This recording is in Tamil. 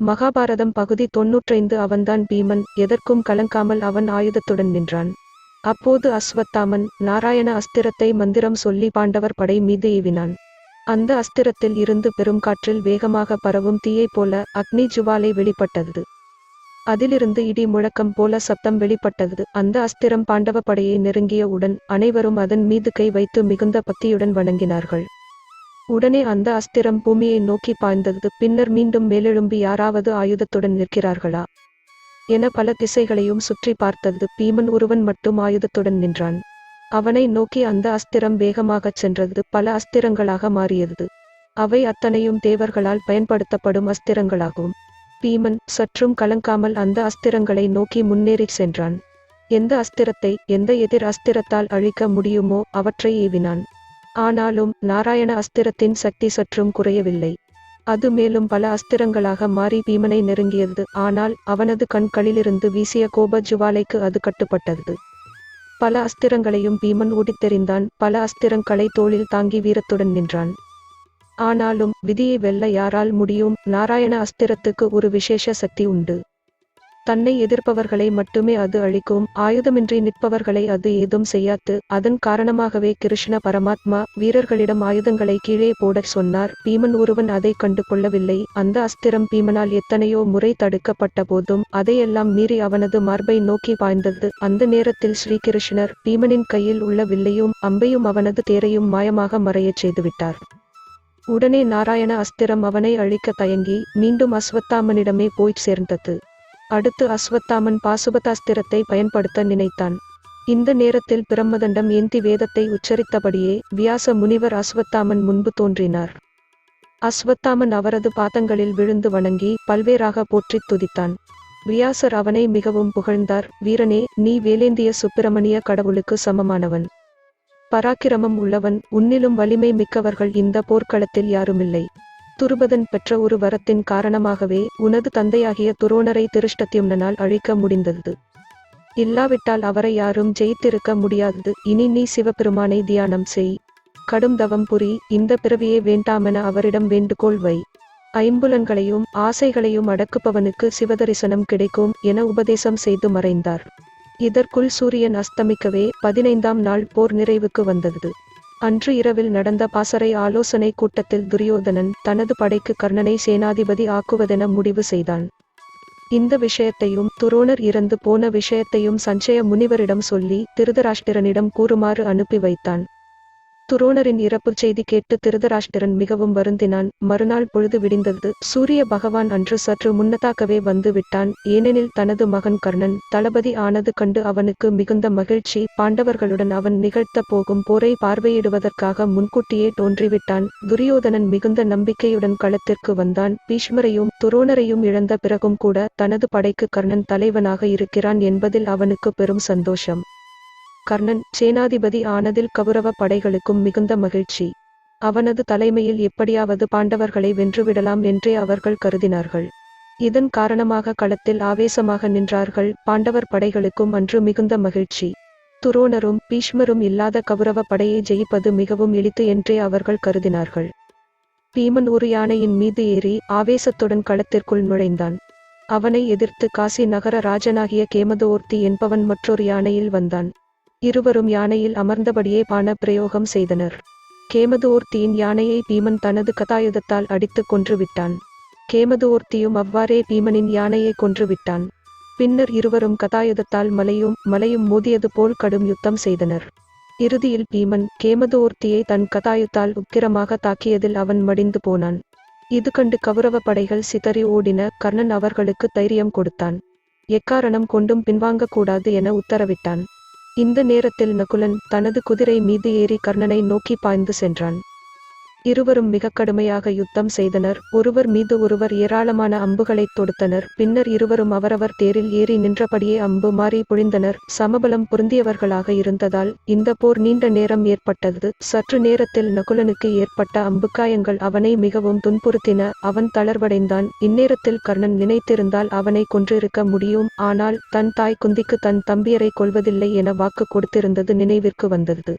மகாபாரதம் பகுதி தொன்னூற்றைந்து அவன்தான் பீமன் எதற்கும் கலங்காமல் அவன் ஆயுதத்துடன் நின்றான். அப்போது அஸ்வத்தாமன் நாராயண அஸ்திரத்தை மந்திரம் சொல்லி பாண்டவர் படை மீது ஏவினான். அந்த அஸ்திரத்தில் இருந்து பெருங்காற்றில் வேகமாக பரவும் தீயைப் போல அக்னி ஜுவாலை வெளிப்பட்டது. அதிலிருந்து இடி முழக்கம் போல சத்தம் வெளிப்பட்டது. அந்த அஸ்திரம் பாண்டவ படையை நெருங்கியவுடன் அனைவரும் அதன் மீது கை வைத்து மிகுந்த பக்தியுடன் வணங்கினார்கள். உடனே அந்த அஸ்திரம் பூமியை நோக்கி பாய்ந்தது. பின்னர் மீண்டும் மேலெழும்பி யாராவது ஆயுதத்துடன் நிற்கிறார்களா? என பல திசைகளையும் சுற்றி பார்த்தது. பீமன் ஒருவன் மட்டும் ஆயுதத்துடன் நின்றான். அவனை நோக்கி அந்த அஸ்திரம் வேகமாகச் சென்றது. பல அஸ்திரங்களாக மாறியது. அவை அத்தனையும் தேவர்களால் பயன்படுத்தப்படும் அஸ்திரங்களாகும். பீமன் சற்றும் கலங்காமல் அந்த அஸ்திரங்களை நோக்கி முன்னேறிச் சென்றான். எந்த அஸ்திரத்தை எந்த எதிர் அஸ்திரத்தால் அழிக்க முடியுமோ அவற்றை ஏவினான். ஆனாலும் நாராயண அஸ்திரத்தின் சக்தி சற்றும் குறையவில்லை. அது மேலும் பல அஸ்திரங்களாக மாறி பீமனை நெருங்கியது. ஆனால் அவனது கண்களிலிருந்து வீசிய கோப ஜுவாலைக்கு அது கட்டுப்பட்டது. பல அஸ்திரங்களையும் பீமன் ஓடித்தெறிந்தான் பல அஸ்திரங்களை தோளில் தாங்கி வீரத்துடன் நின்றான். ஆனாலும் விதியை வெல்ல யாரால் முடியும்? நாராயண அஸ்திரத்துக்கு ஒரு விசேஷ சக்தி உண்டு. தன்னை எதிர்ப்பவர்களை மட்டுமே அது அழிக்கும் ஆயுதமின்றி நிற்பவர்களை அது ஏதும் செய்யாது. அதன் காரணமாகவே கிருஷ்ண பரமாத்மா வீரர்களிடம் ஆயுதங்களை கீழே போடச் சொன்னார். பீமன் ஒருவன் அதை கண்டுகொள்ளவில்லை. அந்த அஸ்திரம் பீமனால் எத்தனையோ முறை தடுக்கப்பட்ட போதும் அதையெல்லாம் மீறி அவனது மார்பை நோக்கி பாய்ந்தது. அந்த நேரத்தில் ஸ்ரீகிருஷ்ணர் பீமனின் கையில் உள்ள வில்லையும் அம்பையும் அவனது தேரையும் மாயமாக மறையச் செய்துவிட்டார். உடனே நாராயண அஸ்திரம் அவனை அழிக்க தயங்கி மீண்டும் அஸ்வத்தாமனிடமே போய்ச் சேர்ந்தது. அடுத்து அஸ்வத்தாமன் பாசுபதாஸ்திரத்தை பயன்படுத்த நினைத்தான். இந்த நேரத்தில் பிரம்மதண்டம் ஏந்தி வேதத்தை உச்சரித்தபடியே வியாச முனிவர் அஸ்வத்தாமன் முன்பு தோன்றினார். அஸ்வத்தாமன் அவரது பாதங்களில் விழுந்து வணங்கி பல்வேறாக போற்றித் துதித்தான். வியாசர் அவனை மிகவும் புகழ்ந்தார் வீரனே நீ வேலேந்திய சுப்பிரமணிய கடவுளுக்கு சமமானவன். பராக்கிரமம் உள்ளவன் உன்னிலும் வலிமை மிக்கவர்கள் இந்த போர்க்களத்தில் யாருமில்லை. துருபதன் பெற்ற ஒரு வரத்தின் காரணமாகவே உனது தந்தையாகிய துரோணரை திருஷ்டத்யும்னனால் அழிக்க முடிந்தது. இல்லாவிட்டால் அவரை யாரும் ஜெயித்திருக்க முடியாதது இனி நீ சிவபெருமானை தியானம் செய். கடும் தவம் புரி இந்த பிறவியே வேண்டாமென அவரிடம் வேண்டுகோள் வை. ஐம்புலன்களையும் ஆசைகளையும் அடக்குபவனுக்கு சிவதரிசனம் கிடைக்கும் என உபதேசம் செய்து மறைந்தார். இதற்குள் சூரியன் அஸ்தமிக்கவே பதினைந்தாம் நாள் போர் நிறைவுக்கு வந்தது. அன்று இரவில் நடந்த பாசறை ஆலோசனை கூட்டத்தில் துரியோதனன் தனது படைக்கு கர்ணனை சேனாதிபதி ஆக்குவதென முடிவு செய்தான். இந்த விஷயத்தையும் துரோணர் இறந்து போன விஷயத்தையும் சஞ்சய முனிவரிடம் சொல்லி திருதராஷ்டிரனிடம் கூறுமாறு அனுப்பி வைத்தான். துரோணரின் இறப்புச் செய்தி கேட்டு திருதராஷ்டிரன் மிகவும் வருந்தினான். மறுநாள் பொழுது விடிந்தது. சூரிய பகவான் அன்று சற்று முன்னதாகவே வந்து விட்டான். ஏனெனில் தனது மகன் கர்ணன் தளபதி ஆனது கண்டு அவனுக்கு மிகுந்த மகிழ்ச்சி. பாண்டவர்களுடன் அவன் நிகழ்த்த போகும் போரை பார்வையிடுவதற்காக முன்கூட்டியே தோன்றிவிட்டான். துரியோதனன் மிகுந்த நம்பிக்கையுடன் களத்திற்கு வந்தான். பீஷ்மரையும் துரோணரையும் இழந்த பிறகும் கூட தனது படைக்கு கர்ணன் தலைவனாக இருக்கிறான் என்பதில் அவனுக்கு பெரும் சந்தோஷம். கர்ணன் சேனாதிபதி ஆனதில் கௌரவ படைகளுக்கும் மிகுந்த மகிழ்ச்சி. அவனது தலைமையில் எப்படியாவது பாண்டவர்களை வென்றுவிடலாம் என்றே அவர்கள் கருதினார்கள். இதன் காரணமாக களத்தில் ஆவேசமாக நின்றார்கள் பாண்டவர் படைகளுக்கும் அன்று மிகுந்த மகிழ்ச்சி. துரோணரும் பீஷ்மரும் இல்லாத கௌரவ படையை ஜெயிப்பது மிகவும் எளித்து என்றே அவர்கள் கருதினார்கள். பீமன் ஒரு யானையின் மீது ஏறி ஆவேசத்துடன் களத்திற்குள் நுழைந்தான். அவனை எதிர்த்து காசி நகர ராஜனாகிய கேமதோர்த்தி என்பவன் மற்றொரு யானையில் வந்தான். இருவரும் யானையில் அமர்ந்தபடியே பான பிரயோகம் செய்தனர். கேமதுவோர்த்தியின் யானையை பீமன் தனது கதாயுதத்தால் அடித்துக் கொன்று விட்டான் கேமதுவோர்த்தியும் அவ்வாறே பீமனின் யானையை கொன்று விட்டான் பின்னர் இருவரும் கதாயுதத்தால் மலையும் மலையும் மோதியது போல் கடும் யுத்தம் செய்தனர். இறுதியில் பீமன் கேமதுவோர்த்தியை தன் கதாயுத்தால் உக்கிரமாக தாக்கியதில் அவன் மடிந்து போனான். இது கண்டு கௌரவ படைகள் சிதறி ஓடின கர்ணன் அவர்களுக்கு தைரியம் கொடுத்தான். எக்காரணம் கொண்டும் பின்வாங்கக்கூடாது என உத்தரவிட்டான். இந்த நேரத்தில் நகுலன் தனது குதிரை மீது ஏறி கர்ணனை நோக்கி பாய்ந்து சென்றான். இருவரும் மிக கடுமையாக யுத்தம் செய்தனர். ஒருவர் மீது ஒருவர் ஏராளமான அம்புகளைத் தொடுத்தனர். பின்னர் இருவரும் அவரவர் தேரில் ஏறி நின்றபடியே அம்பு மாறி பொழிந்தனர். சமபலம் பொருந்தியவர்களாக இருந்ததால் இந்த போர் நீண்ட நேரம் ஏற்பட்டது. சற்று நேரத்தில் நகுலனுக்கு ஏற்பட்ட அம்புக்காயங்கள் அவனை மிகவும் துன்புறுத்தின. அவன் தளர்வடைந்தான். இந்நேரத்தில் கர்ணன் நினைத்திருந்தால் அவனை கொன்றிருக்க முடியும். ஆனால் தன் தாய் குந்திக்கு தன் தம்பியரை கொல்வதில்லை என வாக்கு கொடுத்திருந்தது நினைவிற்கு வந்தது.